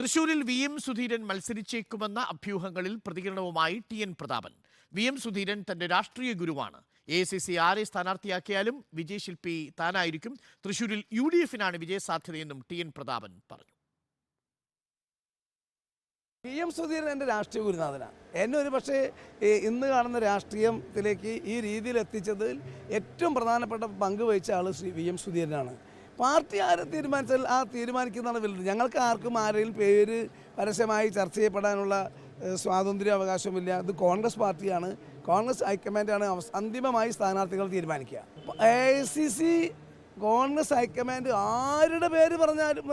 തൃശൂരിൽ V M Sudheeran മത്സരിച്ചേക്കുമെന്ന അഭ്യൂഹങ്ങളിൽ പ്രതികരണവുമായി T N Prathapan. V M Sudheeran തന്റെ രാഷ്ട്രീയ ഗുരുവാണ്. എ സി സി ആരെ സ്ഥാനാർത്ഥിയാക്കിയാലും വിജയശില്പി താനായിരിക്കും. തൃശൂരിൽ യു ഡി എഫിനാണ് വിജയസാധ്യതയെന്നും ടി എൻ പ്രതാപൻ പറഞ്ഞു. വി എം സുധീരൻ എന്റെ രാഷ്ട്രീയ ഗുരുനാഥനാണ്. എന്നെ ഒരു പക്ഷേ ഇന്ന് കാണുന്ന രാഷ്ട്രീയത്തിലേക്ക് ഈ രീതിയിൽ എത്തിച്ചതിൽ ഏറ്റവും പ്രധാനപ്പെട്ട പങ്ക് വഹിച്ച ആൾ ശ്രീ വി എം സുധീരനാണ്. പാർട്ടി ആരെ തീരുമാനിച്ചാൽ ആ തീരുമാനിക്കുന്നതാണ് വലുത്. ഞങ്ങൾക്ക് ആർക്കും ആരെയും പേര് പരസ്യമായി ചർച്ച ചെയ്യപ്പെടാനുള്ള സ്വാതന്ത്ര്യ അവകാശമില്ല ഇത് കോൺഗ്രസ് പാർട്ടിയാണ്. കോൺഗ്രസ് ഹൈക്കമാൻഡാണ് അന്തിമമായി സ്ഥാനാർത്ഥികൾ തീരുമാനിക്കുക. A I C C Congress high command ആരുടെ പേര് പറഞ്ഞാലും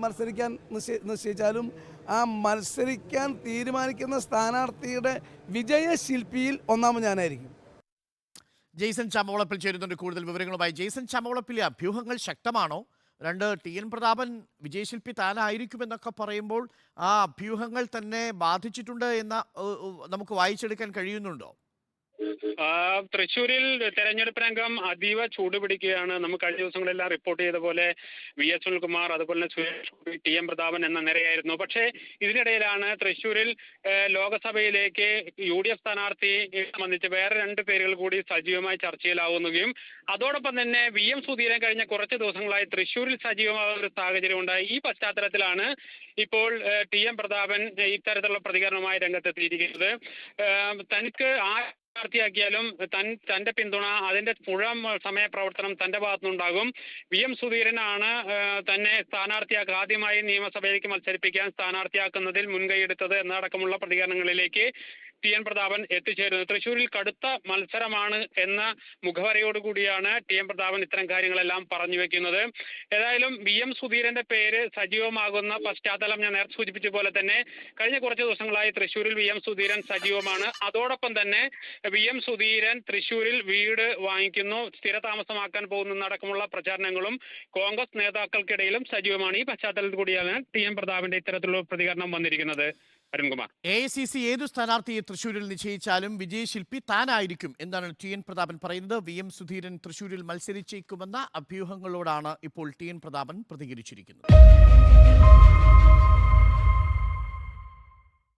മത്സരിക്കാൻ നിശ്ചയി- നിശ്ചയിച്ചാലും ആ മത്സരിക്കാൻ തീരുമാനിക്കുന്ന സ്ഥാനാർത്ഥിയുടെ വിജയശില്പിയിൽ ഒന്നാമത് ഞാനായിരിക്കും. ജെയ്സൺ ചാമവളപ്പിൽ ചേരുന്നുണ്ട് കൂടുതൽ വിവരങ്ങളുമായി. ജെയ്സൺ ചാമവളപ്പിലെ അഭ്യൂഹങ്ങൾ ശക്തമാണോ? രണ്ട് ടി എൻ പ്രതാപൻ വിജയശില്പി താനായിരിക്കുമെന്നൊക്കെ പറയുമ്പോൾ ആ അഭ്യൂഹങ്ങൾ തന്നെ ബാധിച്ചിട്ടുണ്ട് എന്ന നമുക്ക് വായിച്ചെടുക്കാൻ കഴിയുന്നുണ്ടോ? തൃശ്ശൂരിൽ തെരഞ്ഞെടുപ്പ് രംഗം അതീവ ചൂട് പിടിക്കുകയാണ്. നമ്മൾ കഴിഞ്ഞ ദിവസങ്ങളെല്ലാം റിപ്പോർട്ട് ചെയ്ത പോലെ വി എസ് സുനിൽകുമാർ അതുപോലെ തന്നെ സുരേഷ് ടി എം പ്രതാപൻ എന്ന നിരയായിരുന്നു. പക്ഷേ ഇതിനിടയിലാണ് തൃശ്ശൂരിൽ ലോകസഭയിലേക്ക് യു ഡി എഫ് സ്ഥാനാർത്ഥി സംബന്ധിച്ച് വേറെ രണ്ട് പേരുകൾ കൂടി സജീവമായി ചർച്ചയിലാവുന്നതും അതോടൊപ്പം തന്നെ വി എം സുധീരൻ കഴിഞ്ഞ കുറച്ച് ദിവസങ്ങളായി തൃശ്ശൂരിൽ സജീവമാകുന്ന ഒരു സാഹചര്യം ഉണ്ടായി. ഈ പശ്ചാത്തലത്തിലാണ് ഇപ്പോൾ ടി എം പ്രതാപൻ ഇത്തരത്തിലുള്ള പ്രതികരണവുമായി രംഗത്തെത്തിയിരിക്കുന്നത്. തനിക്ക് ആ സ്ഥാനാർത്ഥിയാക്കിയാലും തൻ തന്റെ പിന്തുണ അതിന്റെ മുഴുവൻ സമയ പ്രവർത്തനം തന്റെ ഭാഗത്തുനിന്നുണ്ടാകും. വി എം സുധീരനാണ് തന്നെ സ്ഥാനാർത്ഥിയാക്കുക. ആദ്യമായി നിയമസഭയിലേക്ക് മത്സരിപ്പിക്കാൻ സ്ഥാനാർത്ഥിയാക്കുന്നതിൽ മുൻകൈയെടുത്തത് എന്നടക്കമുള്ള പ്രതികരണങ്ങളിലേക്ക് ടി എൻ പ്രതാപൻ എത്തിച്ചേരുന്നത് തൃശൂരിൽ കടുത്ത മത്സരമാണ് എന്ന മുഖവരയോടുകൂടിയാണ് ടി എൻ പ്രതാപൻ ഇത്തരം കാര്യങ്ങളെല്ലാം പറഞ്ഞു വെക്കുന്നത്. ഏതായാലും വി എം സുധീരന്റെ പേര് സജീവമാകുന്ന പശ്ചാത്തലം ഞാൻ നേരത്തെ സൂചിപ്പിച്ച പോലെ തന്നെ കഴിഞ്ഞ കുറച്ച് ദിവസങ്ങളായി തൃശൂരിൽ വി എം സുധീരൻ സജീവമാണ്. അതോടൊപ്പം തന്നെ വി എം സുധീരൻ തൃശൂരിൽ വീട് വാങ്ങിക്കുന്നു. സ്ഥിരതാമസമാക്കാൻ പോകുന്നതടക്കമുള്ള പ്രചാരണങ്ങളും കോൺഗ്രസ് നേതാക്കൾക്കിടയിലും സജീവമാണ്. ഈ പശ്ചാത്തലത്തിൽ കൂടിയാണ് ടി എം പ്രതാപിന്റെ ഇത്തരത്തിലുള്ള പ്രതികരണം വന്നിരിക്കുന്നത്. Arunkumar. A I C C ഏതു സ്ഥാനാർത്ഥിയെ തൃശൂരിൽ നിശ്ചയിച്ചാലും വിജയശില്പി താനായിരിക്കും എന്നാണ് ടി എൻ പ്രതാപൻ പറയുന്നത്. വി എം സുധീരൻ തൃശൂരിൽ മത്സരിച്ചേക്കുമെന്ന അഭ്യൂഹങ്ങളോടാണ് ഇപ്പോൾ ടി എൻ പ്രതാപൻ പ്രതികരിച്ചിരിക്കുന്നത്.